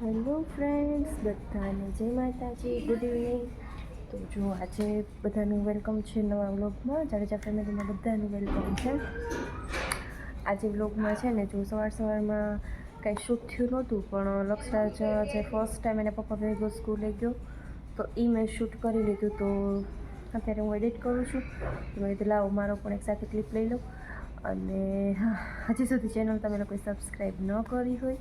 Hello friends, બધાને જય માતાજી, ગુડ ઇવનિંગ. તો જો આજે બધાનું વેલકમ છે નવા વ્લોગમાં. જાડેજા ફેમિલીમાં બધાનું વેલકમ છે. આજે વ્લોગમાં છે ને, જો સવાર સવારમાં કાંઈ શૂટ થયું નહોતું, પણ લક્ષરાજ જે ફર્સ્ટ ટાઈમ એના પપ્પા ભેગો સ્કૂલે ગયો, તો એ મેં શૂટ કરી લીધું. તો અત્યારે હું એડિટ કરું છું. તો મેં લાવો મારો પણ એક સાથે ક્લિપ લઈ લઉં. અને હજી સુધી ચેનલ તમે લોકોએ સબસ્ક્રાઈબ ન કરી હોય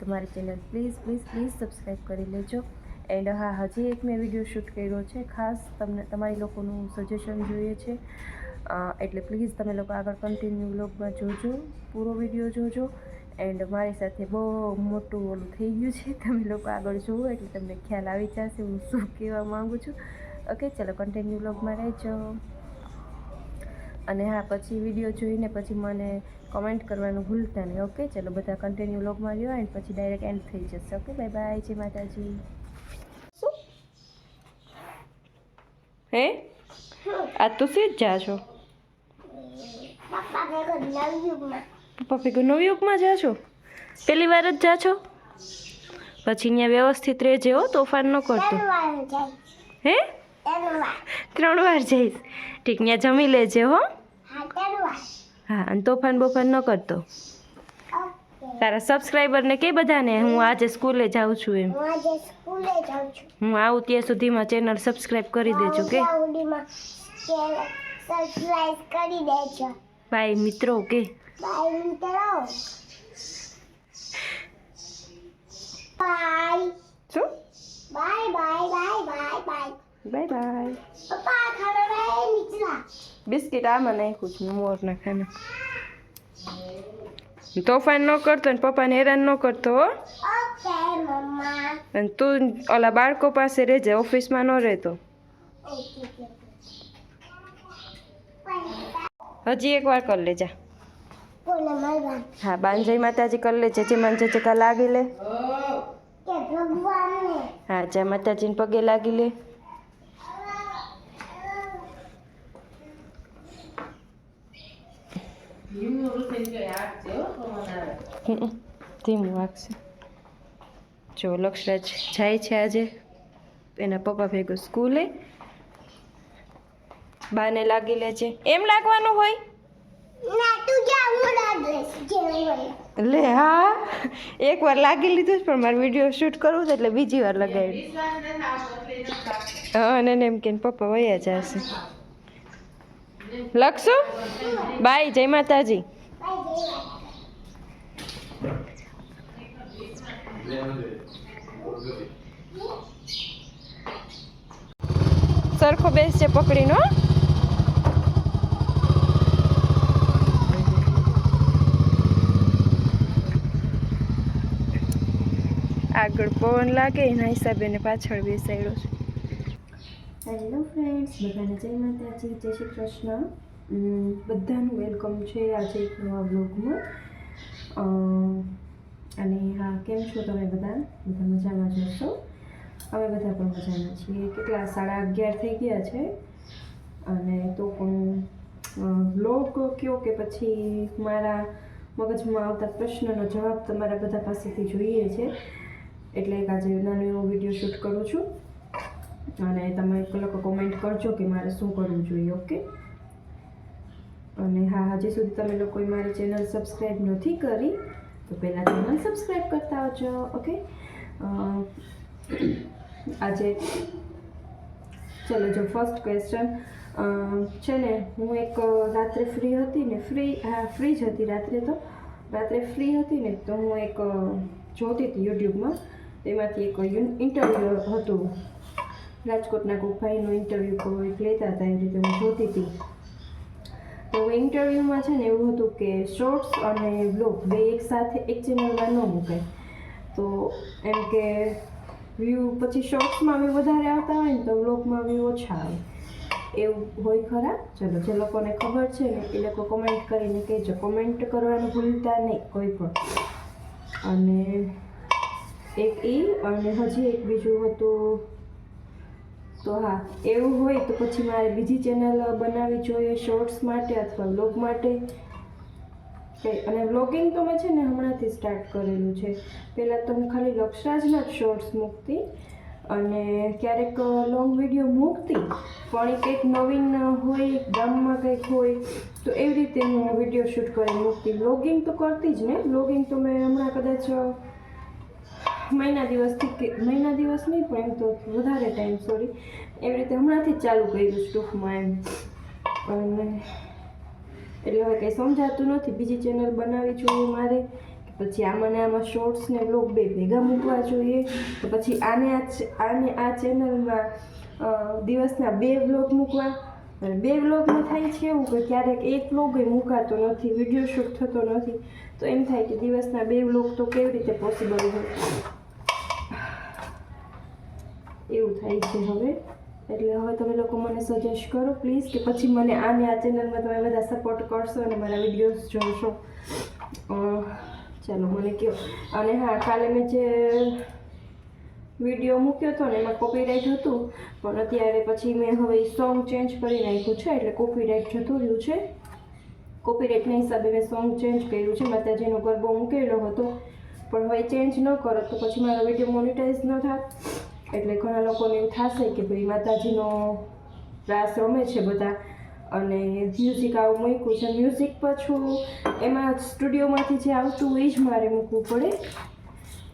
તો channel please please please subscribe કરી લેજો. એન્ડ હા, હજી એક મેં વીડિયો શૂટ કર્યો છે. ખાસ તમને, તમારી લોકોનું સજેશન જોઈએ છે. એટલે પ્લીઝ તમે લોકો આગળ કન્ટિન્યુ વ્લોગમાં જોજો, પૂરો વીડિયો જોજો. એન્ડ મારી સાથે બહુ મોટું ઓલું થઈ ગયું છે. તમે લોકો આગળ જુઓ, એટલે તમને ખ્યાલ આવી જશે હું શું કહેવા માગું છું. ઓકે ચલો કન્ટિન્યુ વ્લોગમાં રહેજો. અને હા પછી વીડિયો જોઈને પછી મને કમેન્ટ કરવાનું ભૂલતા નહીં ઓકે ચલો બધા કન્ટિન્યુ લોગમાં રહ્યો એન્ડ પછી ડાયરેક્ટ એન્ડ થઈ જશે ઓકે બાય બાય જય માતાજી. શું? હે? આ તું સીધ જા છો. પપ્પા ભેગો નવયુગમાં જા છો? પહેલી વાર જ જા છો? પછી અહીંયા વ્યવસ્થિત રહેજે હો તોફાન ન કરતો. હે? ત્રણ વાર જઈશ. ઠીક ત્યાં જમી લેજે હો. હા અને તોફાન બોફાન ન કરતો. તારા સબસ્ક્રાઈબરને કે બધાને હું આજે સ્કૂલે જાઉં છું એમ. હું આવું ત્યાં સુધીમાં ચેનલ સબસ્ક્રાઈબ કરી દેજો કે? બાય મિત્રો કે બાય મિત્રો બાય શું bye bye bye bye bye bye bye પપ્પા ખાના બાય નીચલા બિસ્કિટ આમાં નાખ્યું છું મોર નાખાને તોફાન ન કરતો ને પપ્પાને હેરાન ન કરતો અને તું ઓલા બાળકો પાસે રહેજે ઓફિસમાં ન રહેતો. હજી એક વાર કરી લેજા. હા બાંજઈ માતાજી કરી લેજે જે મને જે લાગી લે. હા જા માતાજીને પગે લાગી લે. ધીમું વાગશે જો લક્ષરાજ જાય છે આજે એના પપ્પા ભેગો સ્કૂલે બાને લાગી લે છે એમ લાગવાનું હોય હું લે હા એકવાર લાગી લીધું છે પણ મારે વીડિયો શૂટ કરવું છે એટલે બીજી વાર લગાવી. હા અને એમ કે પપ્પા વયા જશે. લખશો? બાય, જય માતાજી. સરખો બેસ છે પકડીનો આગળ પવન લાગે, એના હિસાબે પાછળ બેસાડ્યો છે. હેલો ફ્રેન્ડ્સ બધાને જય માતાજી જય શ્રી કૃષ્ણ. બધાનું વેલકમ છે આજે એક નવા બ્લોગમાં અને હા કેમ છો તમે બધા? બધા મજામાં જશો અમે બધા પણ મજામાં છીએ. કેટલા સાડા અગિયાર થઈ ગયા છે. અને તો પણ બ્લોગ કયો કે પછી મારા મગજમાં આવતા પ્રશ્નનો જવાબ તમારા બધા પાસેથી જોઈએ છે. એટલે એક આજે નાનો એવો વીડિયો શૂટ કરું છું. અને તમે લોકો કોમેન્ટ કરજો કે મારે શું કરવું જોઈએ ઓકે અને હા, હજી સુધી તમે લોકોએ મારી ચેનલ સબસ્ક્રાઈબ નથી કરી, તો પહેલાં ચેનલ સબસ્ક્રાઈબ કરતા આવજો ઓકે આજે ચલો, જો ફર્સ્ટ ક્વેશ્ચન છે ને, હું એક રાત્રે ફ્રી હતી ને ફ્રી હા ફ્રી જ હતી રાત્રે તો. રાત્રે ફ્રી હતી ને, તો હું એક જોતી હતી યુટ્યુબમાં. તેમાંથી એક ઇન્ટરવ્યૂ હતું. રાજકોટના કોઈ ભાઈનો ઇન્ટરવ્યૂ કોઈ લેતા હતા, એ રીતે હું જોતી હતી. તો ઇન્ટરવ્યૂમાં છે ને એવું હતું કે શોર્ટ્સ અને બ્લોગ બે એક સાથે એક ચેનલમાં ન મૂકાય. તો એમ કે વ્યૂ પછી શોર્ટ્સમાં વ્યૂ વધારે આવતા હોય ને તો બ્લોગમાં વ્યૂ ઓછા આવે. એવું હોય ખરા? ચલો, જે લોકોને ખબર છે ને, એ લોકો કોમેન્ટ કરીને કહેજો. કોમેન્ટ કરવાનું ભૂલતા નહીં કોઈ પણ. અને એક એ અને હજી એક બીજું હતું તો હા, એવું હોય તો પછી મારે બીજી ચેનલ બનાવવી જોઈએ શોર્ટ્સ માટે અથવા બ્લોગ માટે. અને વ્લોગિંગ તો મેં છે ને હમણાંથી સ્ટાર્ટ કરેલું છે. પહેલાં તો હું ખાલી લક્ષરાજના જ શોર્ટ્સ મૂકતી અને ક્યારેક લોંગ વીડિયો મૂકતી, પણ કંઈક નવીન હોય ગામમાં કંઈક હોય, તો એવી રીતે હું વીડિયો શૂટ કરી મૂકતી. વ્લોગિંગ તો કરતી જ ને વ્લોગિંગ તો મેં હમણાં કદાચ મહિના દિવસથી કે, મહિના દિવસ નહીં, પણ એમ તો વધારે ટાઈમ સોરી એવી રીતે હમણાંથી જ ચાલુ કર્યું છે એમ. અને એટલે હવે કંઈ સમજાતું નથી. બીજી ચેનલ બનાવી જોઈએ મારે. પછી આમાં ને આમાં શોર્ટ્સ ને બ્લોગ બે ભેગા મૂકવા જોઈએ. તો પછી આને આને આ ચેનલમાં દિવસના બે વ્લોગ મૂકવા. અને બે વ્લોગમાં થાય છે એવું કે ક્યારેક એક વ્લોગ મૂકાતો નથી વીડિયો શૂટ થતો નથી. તો એમ થાય કે દિવસના બે વ્લોગ તો કેવી રીતે પોસિબલ હોય? એવું થાય છે હવે. એટલે હવે તમે લોકો મને સજેસ્ટ કરો પ્લીઝ કે પછી મને આને આ ચેનલમાં તમે બધા સપોર્ટ કરશો અને મારા વિડીયોઝ જોશો. ચાલો, મને કહો અને હા, કાલે મેં જે વીડિયો મૂક્યો હતો ને, એમાં કોપીરાઇટ હતું. પણ અત્યારે પછી મેં હવે સોંગ ચેન્જ કરી નાખ્યું છે, એટલે કોપીરાઇટ જતું રહ્યું છે. કોપીરાઇટના હિસાબે મેં સોંગ ચેન્જ કર્યું છે માતાજીનો ગરબો મૂકેલો હતો. પણ હવે ચેન્જ ન કરો, તો પછી મારો વીડિયો મોનિટાઈઝ ન થાય એટલે ઘણા લોકોને એવું થશે કે ભાઈ માતાજીનો રાસ રમે છે બધા. અને મ્યુઝિક આવું મૂક્યું છે. મ્યુઝિક પાછું એમાં સ્ટુડિયોમાંથી જે આવતું એ જ મારે મૂકવું પડે.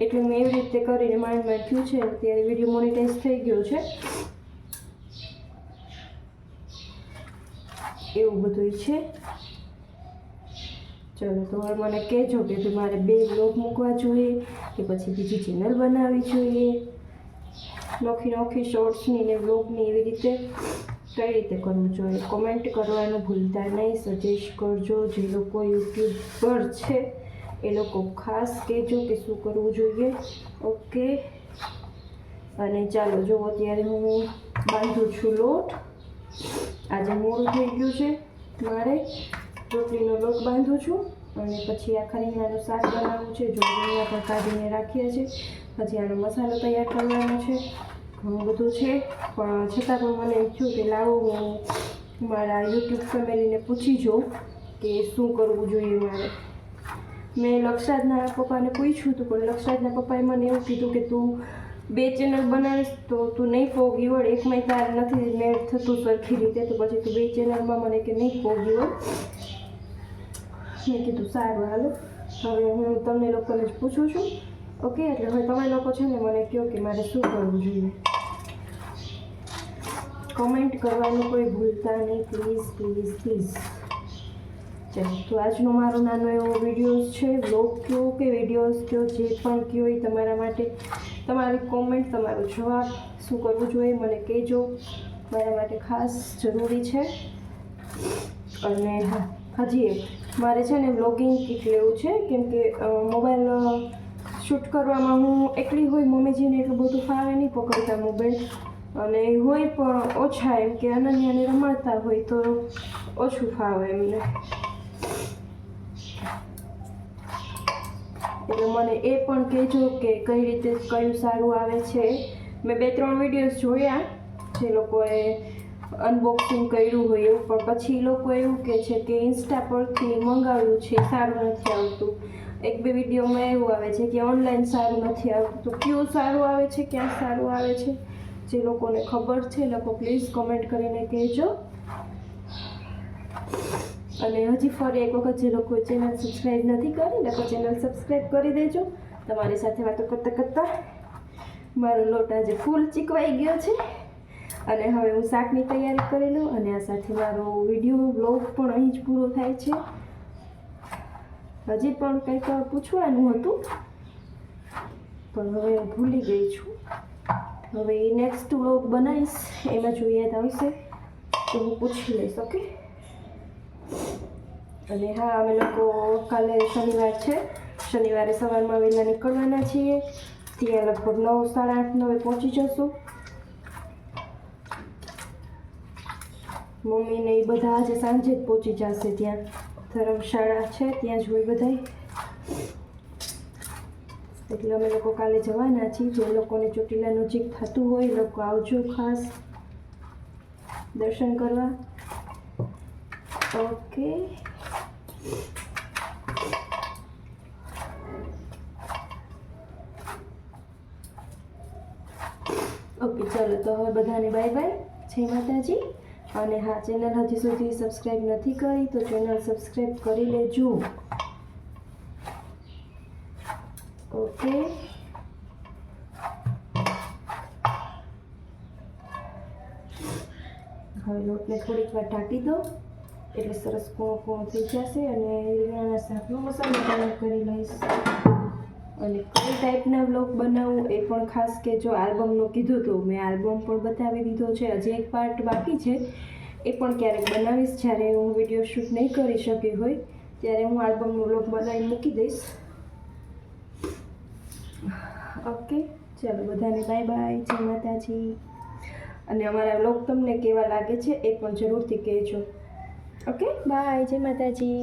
એટલે મેં એવી રીતે કરીને માઇન્ડ માઇન્ડ થયું છે. અત્યારે વીડિયો મોનિટાઈઝ થઈ ગયો છે. એવું બધું છે. ચલો તો હવે મને કહેજો કે મારે બે બ્લોગ મૂકવા જોઈએ, કે પછી બીજી ચેનલ બનાવવી જોઈએ. નોખી નોખી શોર્ટ્સની ને બ્લોગની એવી રીતે કઈ રીતે કરવું જોઈએ? કોમેન્ટ કરવાનું ભૂલતા નહીં. સજેસ્ટ કરજો. જે લોકો યુટ્યુબ પર છે, એ લોકો ખાસ કહેજો કે શું કરવું જોઈએ. ઓકે અને ચાલો, જો અત્યારે હું બાંધું છું લોટ. આજે મોડું થઈ ગયું છે મારે. રોટલીનો લોટ બાંધું છું અને પછી આ રીંગણાનું શાક બનાવવું છે, જો ધનિયા પણ કાઢીને રાખીએ છીએ પછી આનો મસાલો તૈયાર કરવાનો છે. ઘણું બધું છે, પણ છતાં પણ મને એમ થયું કે લાવો, હું મારા યુટ્યુબ ફેમિલીને પૂછી જોઉં કે શું કરવું જોઈએ મારે. મેં લક્ષરાજના પપ્પાને પૂછ્યું હતું, પણ લક્ષરાજના પપ્પાએ મને એવું કીધું કે તું બે ચેનલ બનાવીશ તો તું નહીં પોગી વળ એકમાં તાર નથી મેળ થતું સરખી રીતે, તો પછી તું બે ચેનલમાં મને કે નહીં પોગી વળ મેં કીધું સારું હાલો. હવે હું તમને લોકોને જ પૂછું છું. ઓકે એટલે હવે તમે લોકો છે ને મને કહો કે મારે શું કરવું જોઈએ. કમેન્ટ કરવાનું કોઈ ભૂલતા નહીં પ્લીઝ પ્લીઝ પ્લીઝ ચાલો, તો આજનો મારો નાનો એવો વિડીયોઝ છે બ્લોગ કયો કે વિડીયોઝ કયો, જે પણ કયો એ તમારા માટે, તમારી કોમેન્ટ તમારો જવાબ, શું કરવું જોઈએ મને કહેજો. મારા માટે ખાસ જરૂરી છે. અને હા હજી એક મારે છે ને બ્લોગિંગ કીટ લેવું છે. કેમ કે મોબાઈલ શૂટ કરવામાં હું એકલી હોય મમ્મીજીને એટલું બધું ફાવે નહીં પકડતા મોબાઈલ અને હોય પણ ઓછા એમ કે અનન્યાને રમાડતા હોય તો ઓછું ફાવે એમને. એટલે મને એ પણ કહેજો કે કઈ રીતે કયું સારું આવે છે. મેં બે ત્રણ વિડીયોઝ જોયા જે લોકોએ અનબોક્સિંગ કર્યું હોય એવું, પણ પછી લોકો એવું કહે છે કે ઇન્સ્ટા પરથી મંગાવ્યું છે સારું નથી આવતું. એક બે વિડીયોમાં એવું આવે છે કે ઓનલાઈન સારું નથી આવતું. કયું સારું આવે છે, ક્યાં સારું આવે છે, જે લોકોને ખબર છે લોકો પ્લીઝ કમેન્ટ કરીને કહેજો. અને હજી ફરી એક વખત જે લોકો ચેનલ સબસ્ક્રાઈબ નથી કરી લોકો ચેનલ સબસ્ક્રાઈબ કરી દેજો. તમારી સાથે વાતો કરતાં કરતાં મારો લોટ આજે ફૂલ ચીકવાઈ ગયો છે. અને હવે હું શાકની તૈયારી કરી લઉં અને આ સાથે મારો વીડિયો બ્લોગ પણ અહીં જ પૂરો થાય છે. હજી પણ કંઈક પૂછવાનું હતું, પણ હવે હું ભૂલી ગઈ છું. હવે નેક્સ્ટ વ્લોગ બનાવીશ, એમાં જો યાદ આવશે તો હું પૂછી લઈશ ઓકે અને હા, અમે લોકો કાલે શનિવાર છે. શનિવારે સવારમાં વહેલા નીકળવાના છીએ. ત્યાં લગભગ નવ, સાડા આઠ, નવે પહોંચી જશું. મમ્મીને એ બધા આજે સાંજે જ પહોંચી જશે ત્યાં. ધર્મશાળા છે, ત્યાં જ હોય બધાય. એટલે અમે લોકો કાલે જવાના છીએ. જે લોકોને ચોટીલા નજીક થતું હોય, એ લોકો આવજો ખાસ. દર્શન કરવા. ઓકે. ઓકે, ચાલો તો હવે બધાને બાય બાય. જય માતાજી. અને હા, ચેનલ હજી સુધી સબસ્ક્રાઈબ નથી કરી, તો ચેનલ સબસ્ક્રાઈબ કરી લેજો. ઓકે. હવે લોટને થોડીક વાર ઢાંકી દો. એટલે સરસ કૂણો કૂણો થઈ જશે અને રીંગણાના શાકનો મસાલો તૈયાર કરી લઈશ. અને કઈ ટાઈપના વ્લોગ બનાવું એ પણ ખાસ કે જો આલ્બમનું કીધું હતું મેં આલ્બમ પણ બતાવી દીધો છે. હજી એક પાર્ટ બાકી છે. એ પણ ક્યારેક બનાવીશ. જ્યારે હું વીડિયો શૂટ નહીં કરી શકી હોય, ત્યારે હું આલ્બમનો વ્લોગ બનાવી મૂકી દઈશ. ઓકે ચાલો બધાને બાય બાય જય માતાજી. અને અમારા વ્લોગ તમને કેવા લાગે છે એ પણ જરૂરથી કહેજો. ઓકે બાય જય માતાજી.